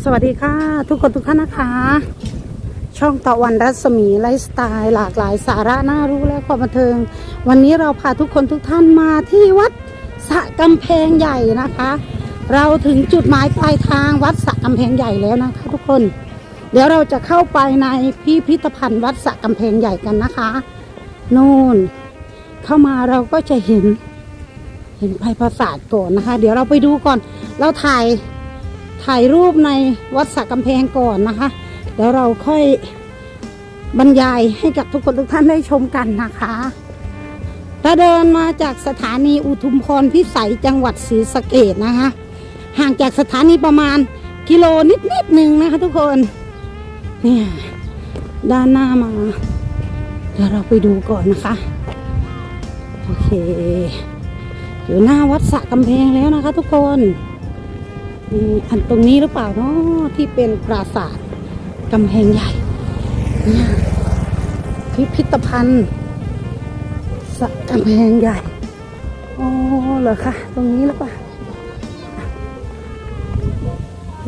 สวัสดีค่ะทุกคนทุกท่านนะคะ ช่องตะวันรัศมีไลฟ์สไตล์หลากหลายสาระน่ารู้และความบันเทิง วันนี้เราพาทุกคนทุกท่านมาที่วัดสะกำแพงใหญ่นะคะ เราถึงจุดหมายปลายทางวัดสะกำแพงใหญ่แล้วนะคะทุกคน เดี๋ยวเราจะเข้าไปในพิพิธภัณฑ์วัดสะกำแพงใหญ่กันนะคะนู่นเข้ามาเราก็จะเห็น เห็นภัยปราสาทก่อนนะคะ เดี๋ยวเราไปดูก่อน เราถ่าย ถ่ายรูปในวัดสระกำแพงก่อนนะคะแล้วเราค่อยบรรยายให้กับทุกคนทุกท่านได้ชมกันนะคะเราเดินมาจากสถานีอุทุมพรพิสัยจังหวัดศรีสะเกดนะคะ ห่างจากสถานีประมาณกิโลนิดนิดหนึ่งนะคะทุกคนเนี่ยด้านหน้ามา เดี๋ยวเราไปดูก่อนนะคะ โอเค อยู่หน้าวัดสะกำแพงแล้วนะคะทุกคน อันตรงนี้หรือเปล่าเนาะที่เป็นปราสาทกำแพงใหญ่เนี่ยพิพิธภัณฑ์สะกำแพงใหญ่อ๋อเหรอคะตรงนี้หรือเปล่า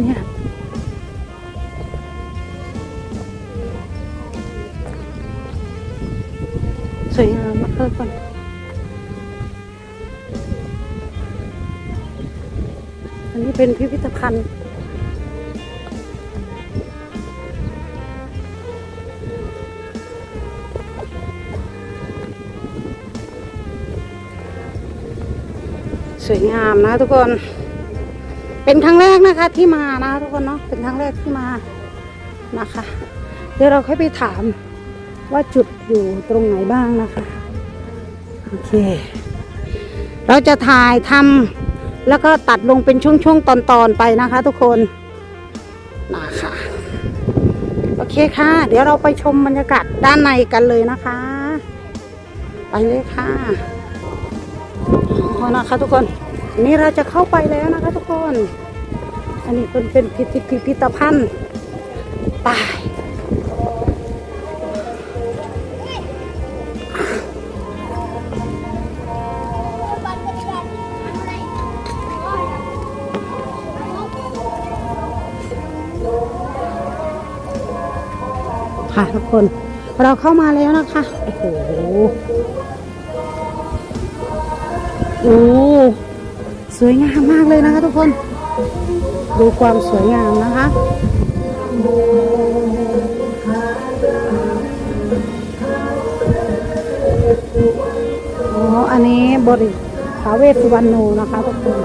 เนี่ยสวยงามมากเลย อันนี้เป็นพิพิธภัณฑ์สวยงามนะทุกคน เป็นครั้งแรกนะคะที่มานะทุกคนเนาะ เป็นครั้งแรกที่มานะคะ เดี๋ยวเราค่อยไปถามว่าจุดอยู่ตรงไหนบ้างนะคะ โอเค เราจะถ่ายทำ แล้วก็ตัดลงเป็นช่วงๆ ตอนๆไปนะคะ ทุกคนนะคะโอเคค่ะ เดี๋ยวเราไปชมบรรยากาศด้านในกันเลยนะคะ ไปเลยค่ะอ๋อนะคะทุกคนนนี้เราจะเข้าไปแล้วนะคะ ทุกคน อันนี้เป็นเป็นพิพิธพิพิธภัณฑ์ไป ค่ะทุกคนเราเข้ามาแล้วนะคะ โอ้โหโอ้สวยงามมากเลยนะคะทุกคน ดูความสวยงามนะคะอ๋ออันนี้บริทาวเวสุวรรณโนนะคะทุกคน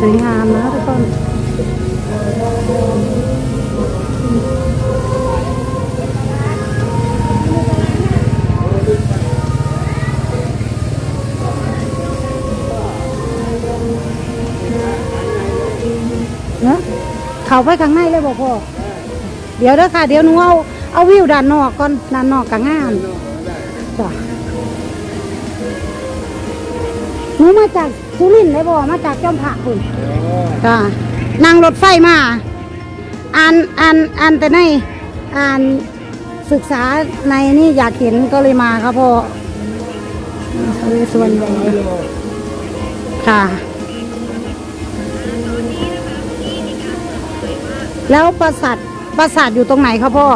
สวยงามนะทุกคนเนอะเขาไปข้างในเลยบอกพ่อ เดี๋ยวเด้อค่ะ เดี๋ยวหนูเอาเอาวิวด้านนอกก่อนด้านนอกกับงามจ้ะหนูมาจาก สุรินทร์เลยบอกมาจากจอมผักคุณจ้ะนั่งรถไฟมาอ่านอ่านอ่านแต่ในอ่านศึกษาในนี่อยากเห็นก็เลยมาครับพ่อส่วนใหญ่ค่ะแล้วปราสาทปราสาทอยู่ตรงไหนครับพ่อ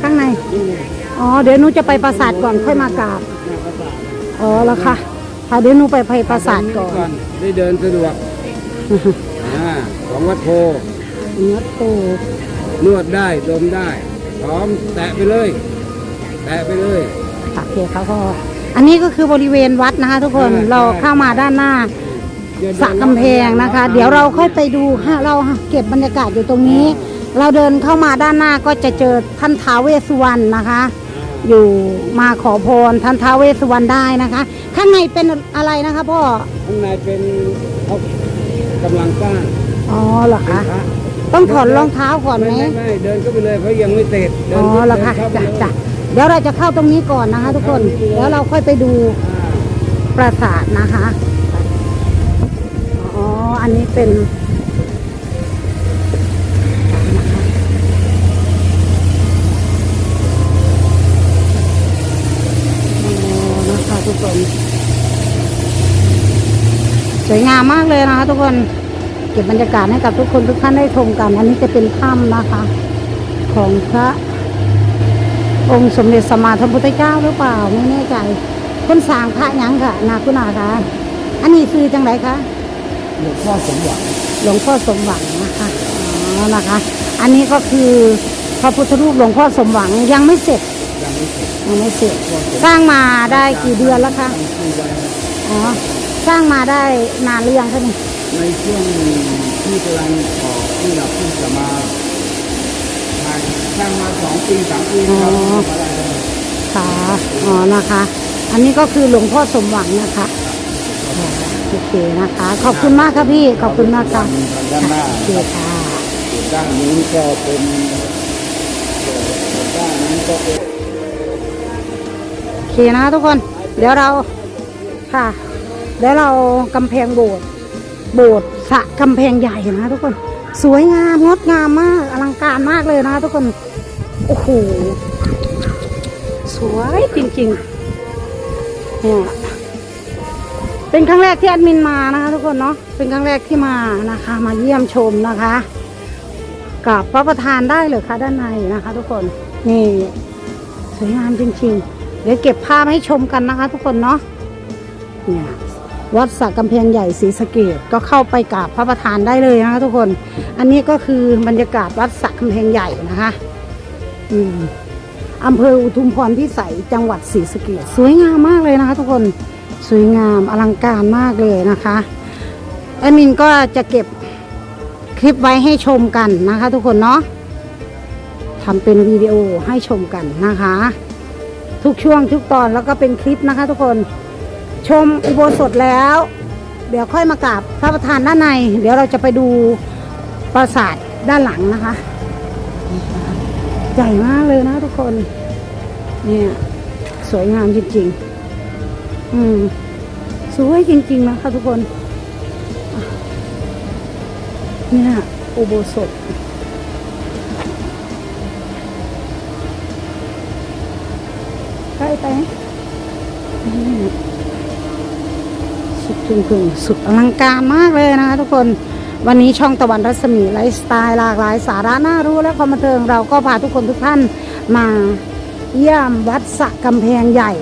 ข้างใน อ๋อ เดี๋ยวนูจะไปปราสาทก่อนค่อยมากราบ อ๋อแล้วค่ะ ค่ะเดี๋ยวหนูไปไปปราสาทก่อน ได้เดินสะดวกอ่าของวัดโพเนื้อปูนวดได้ดมได้พร้อมแตะไปเลย แตะไปเลย โอเคครับพ่ออันนี้ก็คือบริเวณวัดนะคะ ทุกคนเราเข้ามาด้านหน้าสระกำแพงนะคะ เดี๋ยวเราค่อยไปดูฮะเราเก็บบรรยากาศอยู่ตรงนี้ เราเดินเข้ามาด้านหน้าก็จะเจอท่านท้าวเวสสุวรรณนะคะ อยู่มาขอพรท่านท้าวเวสสุวรรณได้นะคะ ข้างในเป็นอะไรนะคะพ่อข้างในเป็นเขากำลังสร้างอ๋อเหรอคะพระต้องถอดรองเท้าก่อนไหมไม่ไม่เดินเข้าไปเลยเพราะยังไม่เสร็จเดิอ๋นอเหรอคะเดินเข้าไปจ้ะเลยจ้ะเดี๋ยวเราจะเข้าตรงนี้ก่อนนะคะ ทุกคนแล้วเราค่อยไปดู อ่า ปราสาทนะคะ อ๋อ อันนี้เป็น วยงามมากเลยนะคะทุกคนเก็บบรรยากาศให้กับทุกคนทุกท่านได้ชมกัน อันนี้จะเป็นถ้ำนะคะ ของพระองค์สมเด็จสมมาธิพุทธเจ้าหรือเปล่าไม่แน่ใจคนสร้างพระหยังค่ะ นาคุณาคะอันนี้คือจังไรคะหลวงพ่อสมหวังหลวงพ่อสมหวังนะคะอ๋อนะคะ อันนี้ก็คือพระพุทธรูปหลวงพ่อสมหวังยังไม่เสร็จยังไม่เสร็จยังไม่เสร็จสร้างมาได้กี่เดือนแล้วคะตั้งชื่อไว้อ๋อ สร้างมาได้นานหรือยังคะนี่ในช่วงที่กำลังออกที่เราเพิ่งจะมาถ่ายสร้างมาสองปีสามปีครับมาได้แล้วค่ะอ๋อนะคะ อันนี้ก็คือหลวงพ่อสมหวังนะคะโอเคนะคะ ขอบคุณมากครับพี่ขอบคุณมากค่ะด้านหน้าโอเคค่ะด้านนี้ก็เป็นด้านนี้ก็เป็นโอเคนะคะทุกคน เดี๋ยวเราค่ะ เดี๋ยวเรากำแพงโบสถ์โบสถ์สระกำแพงใหญ่นะทุกคน สวยงามงดงามมากอลังการมากเลยนะคะทุกคน โอ้โห สวยจริงๆเนี่ยเป็นครั้งแรกที่แอดมินมานะคะทุกคนเนาะ เป็นครั้งแรกที่มานะคะ มาเยี่ยมชมนะคะกับพระประธานได้เลยค่ะด้านในนะคะ ทุกคน นี่สวยงามจริงๆ เดี๋ยวเก็บภาพให้ชมกันนะคะ ทุกคนเนาะเนี่ย วัดสระกำแพงใหญ่ศรีสะเกดก็เข้าไปกราบพระประธานได้เลยนะคะทุกคน อันนี้ก็คือบรรยากาศวัดสระกำแพงใหญ่นะคะอืมอำเภออุทุมพรพิสัยจังหวัดศรีสะเกดสวยงามมากเลยนะคะ ทุกคนสวยงามอลังการมากเลยนะคะแอดมินก็จะเก็บคลิปไว้ให้ชมกันนะคะ ทุกคนเนาะทำเป็นวิดีโอให้ชมกันนะคะ ทุกช่วงทุกตอนแล้วก็เป็นคลิปนะคะ ทุกคน ชมอุโบสถแล้ว เดี๋ยวค่อยมากราบพระประธานด้านใน เดี๋ยวเราจะไปดูปราสาทด้านหลังนะคะ ใหญ่มากเลยนะทุกคน เนี่ยสวยงามจริงๆ อืม สวยจริงๆนะคะทุกคน เนี่ยอุโบสถใกล้ไปไหม นี่สุดจริงสุดอลังการมากเลยนะคะทุกคนวันนี้ช่องตะวันรัศมีไลฟ์สไตล์หลากหลายสาระน่ารู้และความบันเทิงเราก็พาทุกคนทุกท่านมาเยี่ยมวัดสะกำแพงใหญ่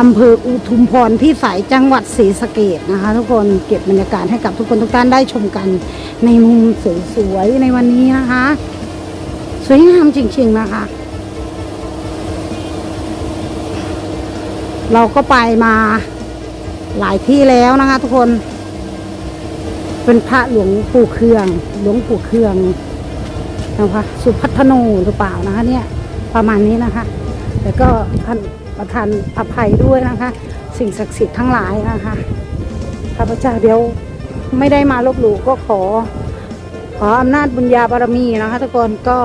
อำเภออุทุมพรพิสัยจังหวัดศรีสะเกดนะคะ ทุกคนเก็บบรรยากาศให้กับทุกคนทุกท่านได้ชมกัน ในมุมสวยๆในวันนี้นะคะ สวยงามจริง ๆนะคะ เราก็ไปมา หลายที่แล้วนะคะ ทุกคน เป็นพระหลวงปู่เครือง หลวงปู่เครืองนะคะสุพัฒโนหรือเปล่านะคะ เนี่ยประมาณนี้นะคะแต่ก็ท่านประทานอภัยด้วยนะคะ สิ่งศักดิ์สิทธิ์ทั้งหลายนะคะข้าพเจ้าเดี๋ยวไม่ได้มาลบหลู่ก็ขอ ขออำนาจบุญญาบารมีนะคะทุกคนก็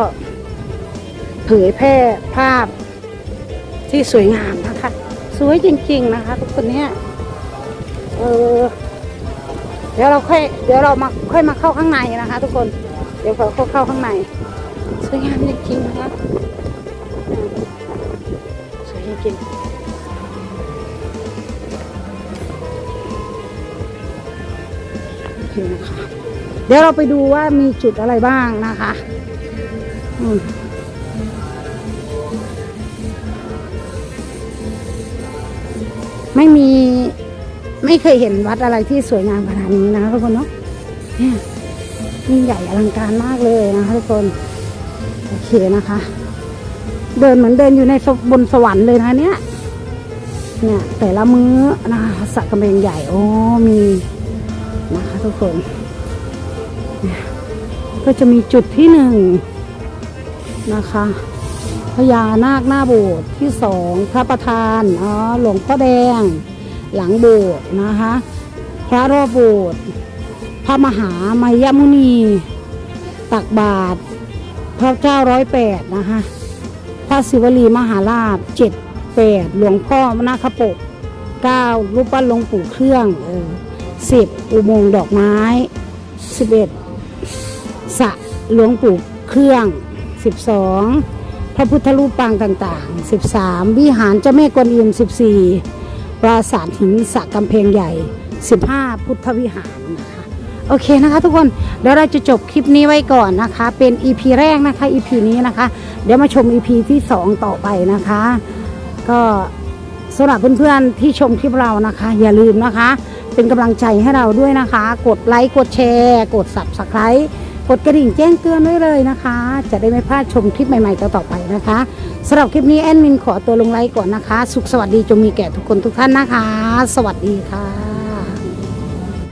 เผยแพร่ภาพที่สวยงามนะคะ สวยจริง ๆ นะคะ ทุกคนเนี่ย ออ เดี๋ยวเราค่อย เดี๋ยวเรามาค่อยมาเข้าข้างในนะคะ ทุกคน เดี๋ยวเราเข้าเข้าข้างใน สวยงามจริงๆนะคะอืมสวยจริงๆโอเคนะคะเดี๋ยวเราไปดูว่ามีจุดอะไรบ้างนะคะอืมไม่มี ไม่เคยเห็นวัดอะไรที่สวยงามขนาดนี้นะคะทุกคนเนาะเนี่ยยิ่งใหญ่อลังการมากเลยนะคะทุกคนโอเคนะคะ เดินเหมือนเดินอยู่ในบนสวรรค์เลยนะคะเนี่ยเนี่ยแต่ละมื้อนะคะสระกำแพงใหญ่โอ้มีนะคะทุกคนเนี่ยก็จะมีจุดที่หนึ่งนะคะพญานาคหน้าโบสถ์ที่สองพระประธานอ๋อหลวงพ่อแดง หลังโบสถ์นะคะ พระรอบโบสถ์พระมหามายมุนี ตักบาท พระเจ้าร้อยแปดนะคะพระศิวลีมหาราชเจ็ดแปดหลวงพ่อมนาคปกเก้ารูปปั้นหลวงปู่เครื่องเออสิบอุโมงค์ดอกไม้สิบเอ็ดสระหลวงปู่เครื่องสิบสองพระพุทธรูปปางต่างๆ 13 วิหารเจ้าแม่กวนอิม14 ปราสาทหินสระกำแพงใหญ่ 15 พุทธวิหารนะคะ โอเคนะคะทุกคนเดี๋ยวเราจะจบคลิปนี้ไว้ก่อนนะคะ เป็น EP แรกนะคะ EP นี้นะคะ เดี๋ยวมาชม EP ที่ 2 ต่อไปนะคะ ก็สำหรับเพื่อนๆที่ชมคลิปเรานะคะ อย่าลืมนะคะ เป็นกำลังใจให้เราด้วยนะคะ กดไลค์กดแชร์ กด Subscribe กดกระดิ่งแจ้งเตือนไว้เลยนะคะ จะได้ไม่พลาดชมคลิปใหม่ๆต่อๆไปนะคะสำหรับคลิปนี้แอดมินขอตัวลงไลค์ก่อนนะคะ สุขสวัสดีจงมีแก่ทุกคนทุกท่านนะคะ สวัสดีค่ะ